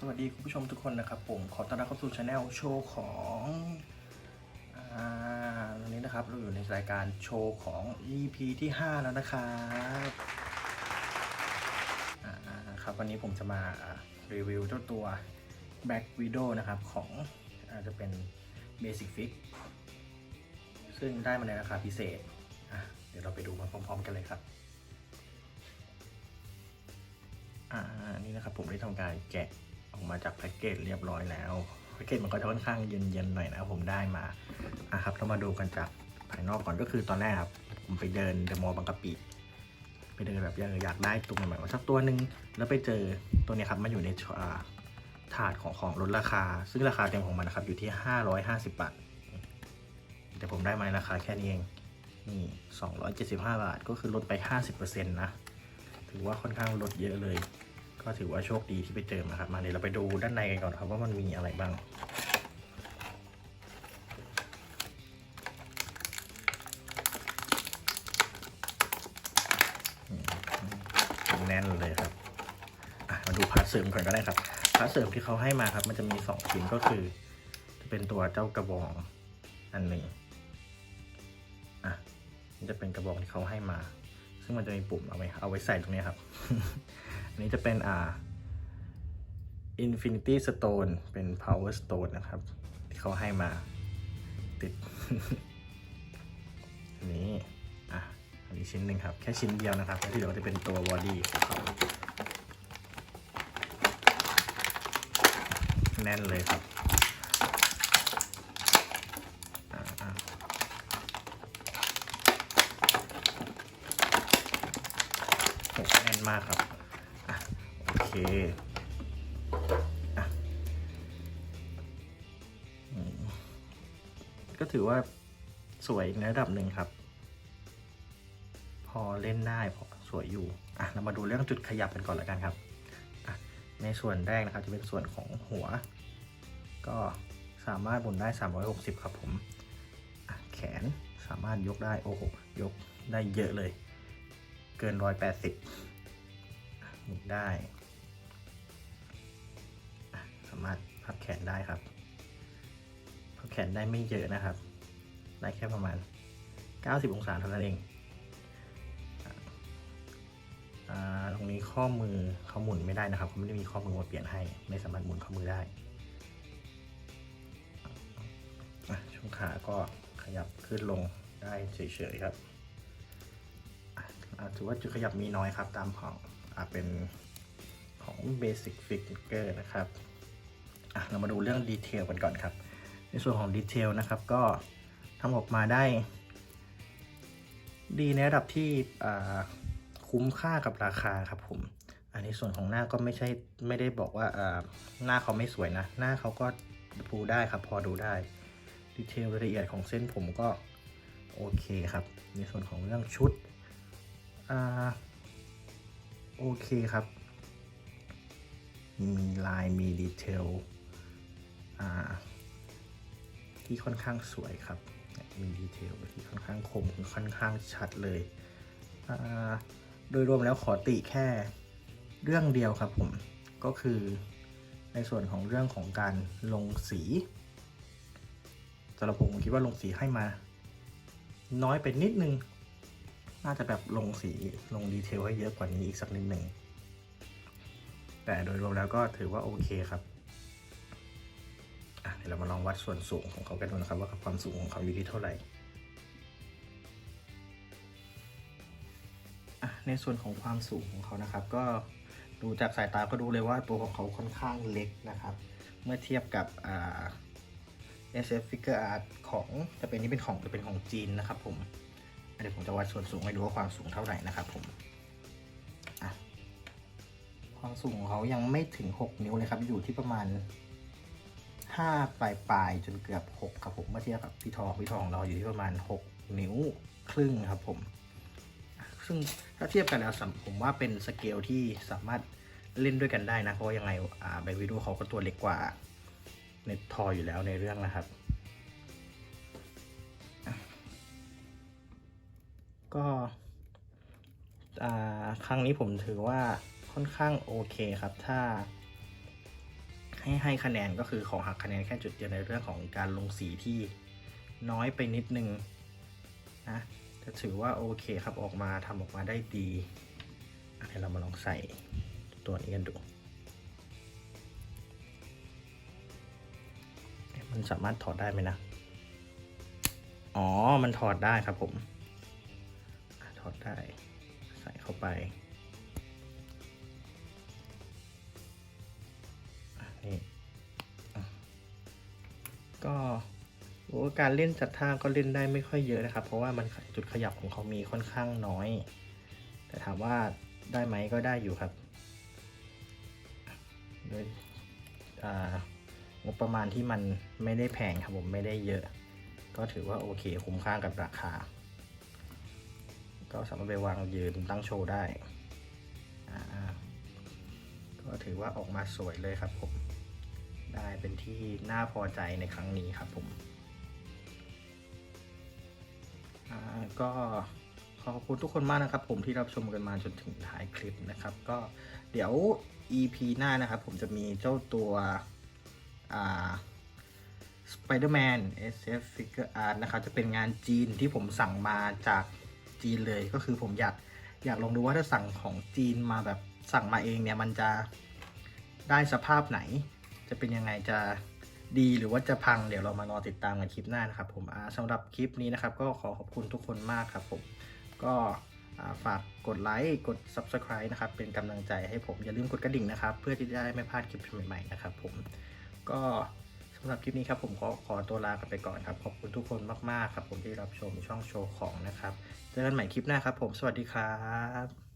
สวัสดีคุณผู้ชมทุกคนนะครับผมขอต้อนรับเข้าสู่ช anel โชว์ของอ่าวันนี้นะครับเราอยู่ในรายการโชว์ของ EP ที่ 5 แล้วนะครับครับวันนี้ผมจะมารีวิวเจ้าตัว Black Widow นะครับของอาจจะเป็น Basic Fix ซึ่งได้มาในราคาพิเศษเดี๋ยวเราไปดูมาพร้อม ๆ กันเลยครับอ่านี่นะครับผมได้ทำการแกะ ออกมาจากแพ็กเกจเรียบร้อยแล้วแพ็กเกจมันก็จะค่อนข้างเย็นๆหน่อยนะผมได้มาอะครับเรามาดูกันจากภายนอกก่อนก็คือตอนแรกครับผมไปเดินเดอะมอลล์บางกะปิไปเดินแบบอยากได้ตัวใหม่ๆมาสักตัวหนึ่งแล้วไปเจอตัวนี้ครับมาอยู่ในถาดของของลดราคา ซึ่งราคาเต็มของมันนะครับอยู่ที่ 550 บาท แต่ผมได้มาในราคาแค่นี้เองนี่275 บาท ก็คือลดไป 50%นะ ถือว่าค่อนข้างลดเยอะเลย ก็ถือว่าโชคดีที่ไปเจอมาครับ มาเดี๋ยวเราไปดูด้านในกันก่อนครับว่ามันมีอะไรบ้างแน่นเลยครับมาดูพาร์ทเสริมก่อนก็ได้ครับพาร์ทเสริมที่เขาให้มาครับ มันจะมีสองชิ้นก็คือ จะเป็นตัวเจ้ากระบองอันหนึ่งอะนี่จะเป็นกระบองที่เขาให้มา ซึ่งมันจะมีปุ่มเอาไว้เอาไว้ใส่ตรงนี้ครับ อันนี้จะเป็นอ่า Infinity Stone เป็น Power Stone นะครับ ที่เขาให้มาติดอันนี้อะอันนี้ชิ้นหนึ่งครับ แค่ชิ้นเดียวนะครับแล้วที่เหลือก็จะเป็นตัวบอดี้ของเขาแน่นเลยครับอ่าอ่าแน่นมากครับ อะ โอเค อะอืม ก็ถือว่าสวยในระดับหนึ่งครับ พอเล่นได้พอสวยอยู่ อะ เรามาดูเรื่องจุดขยับกันก่อนล้วกันครับ ในส่วนแรกนะครับจะเป็นส่วนของหัว ก็สามารถหมุนได้ 360 ครับผม แขนสามารถยกได้ โอ้โห ยกได้เยอะเลย เกินร้อยแปดสิบได้ารถพับแขนได้ครับ พับแขนได้ไม่เยอะนะครับ ได้แค่ประมาณ 90 องศาเท่านั้นเองอตรงนี้ข้อมือเขาหมุนไม่ได้นะครับเขาไม่ได้มีข้อมือมาเปลี่ยนให้ ไม่สามารถหมุนข้อมือได้ช่วงขาก็ขยับขึ้นลงได้เฉยๆครับอาถือว่าจุดขยับมีน้อยครับตามของอเป็นของ Basic Figure นะครับ อะเรามาดูเรื่องดีเทลกันก่อนครับ ในส่วนของดีเทลนะครับก็ทำออกมาได้ ดีในระดับที่คุ้มค่ากับราคาครับผมอันในส่วนของหน้าก็ไม่ใช่ไม่ได้บอกว่าหน้าเขาไม่สวยนะ หน้าเขาก็ดูได้ครับพอดูได้ดีเทลรายละเอียดของเส้นผมก็โอเคครับ ในส่วนของเรื่องชุดอ่าโอเคครับ มีลายมีดีเทล ที่ค่อนข้างสวยครับ มีดีเทลที่ค่อนข้างคมค่อนข้างชัดเลย โดยรวมแล้วขอติแค่เรื่องเดียวครับผม ก็คือในส่วนของเรื่องของการลงสีสำหรับผมผมคิดว่าลงสีให้มา น้อยไปนิดนึง น่าจะแบบลงสีลงดีเทลให้เยอะกว่านี้อีกสักนิดหนึ่ง แต่โดยรวมแล้วก็ถือว่าโอเคครับ เดี๋ยวเรามาลองวัดส่วนสูงของเขากันดูนะครับ ว่าความสูงของเขาอยู่ที่เท่าไหร่อะในส่วนของความสูงของเขานะครับ ก็ดูจากสายตาก็ดูเลยว่าตัวของเขาค่อนข้างเล็กนะครับ เมื่อเทียบกับ SF Figure Art ของจะเป็นนี่เป็นของจะเป็นของจีนนะครับ ผมเดี๋ยวผมจะวัดส่วนสูงให้ดูว่าความสูงเท่าไหร่นะครับ ผมความสูงของเขายังไม่ถึง 6 นิ้วเลยครับ อยู่ที่ประมาณ 5ปลายปลายจนเกือบ6ครับผมเมื่อเทียบกับพี่ทองพี่ทองเราอยู่ที่ประมาณ6นิ้วครึ่งครับผม ซึ่งถ้าเทียบกันแล้วผมว่าเป็นสเกลที่สามารถเล่นด้วยกันได้นะ เพราะยังไงอ่าแบวิดูเขาก็ตัวเล็กกว่าในทออยู่แล้วในเรื่องนะครับ ก็อ่าครั้งนี้ผมถือว่าค่อนข้างโอเคครับ ถ้า ให้ให้คะแนนก็คือขอหักคะแนนแค่จุดเดียวในเรื่องของการลงสีที่น้อยไปนิดนึงนะจะถือว่าโอเคครับออกมาทำออกมาได้ดีอะเดี๋ยวเรามาลองใส่ตัวนี้กันดู มันสามารถถอดได้ไหมนะ อ๋อ มันถอดได้ครับผม ถอดได้ ใส่เข้าไป การเล่นจัดท่าก็เล่นได้ไม่ค่อยเยอะนะครับ เพราะว่ามันจุดขยับของเขามีค่อนข้างน้อย แต่ถามว่าได้ไหมก็ได้อยู่ครับดยอ่างบประมาณที่มันไม่ได้แพงครับผมไม่ได้เยอะ ก็ถือว่าโอเคคุ้มค่ากับราคา ก็สามารถไปวางยืนตั้งโชว์ได้ ก็ถือว่าออกมาสวยเลยครับผมได้เป็นที่น่าพอใจในครั้งนี้ครับผม ก็ขอบคุณทุกคนมากนะครับ ผมที่รับชมกันมาจนถึงท้ายคลิปนะครับ ก็เดี๋ยว EP หน้านะครับ ผมจะมีเจ้าตัวอ่า Spider-Man SF Figure Art นะครับ จะเป็นงานจีนที่ผมสั่งมาจากจีนเลยก็คือผมอยากอยากลองดูว่าถ้าสั่งของจีนมาแบบสั่งมาเองเนี่ย มันจะได้สภาพไหน จะเป็นยังไงจะ ดีหรือว่าจะพังเดี๋ยวเรามารอติดตามกันคลิปหน้านะครับ ผมสำหรับคลิปนี้นะครับ ก็ขอขอบคุณทุกคนมากครับผมก็ฝากกดไลค์กด Subscribe นะครับ เป็นกำลังใจให้ผมอย่าลืมกดกระดิ่งนะครับ เพื่อที่จะได้ไม่พลาดคลิปใหม่ๆนะครับผมก็สำหรับคลิปนี้ครับผมขอขอตัวลากันไปก่อนครับ ขอบคุณทุกคนมากๆครับผมที่รับชมช่องโชว์ของนะครับ เจอกันใหม่คลิปหน้าครับผมสวัสดีครับ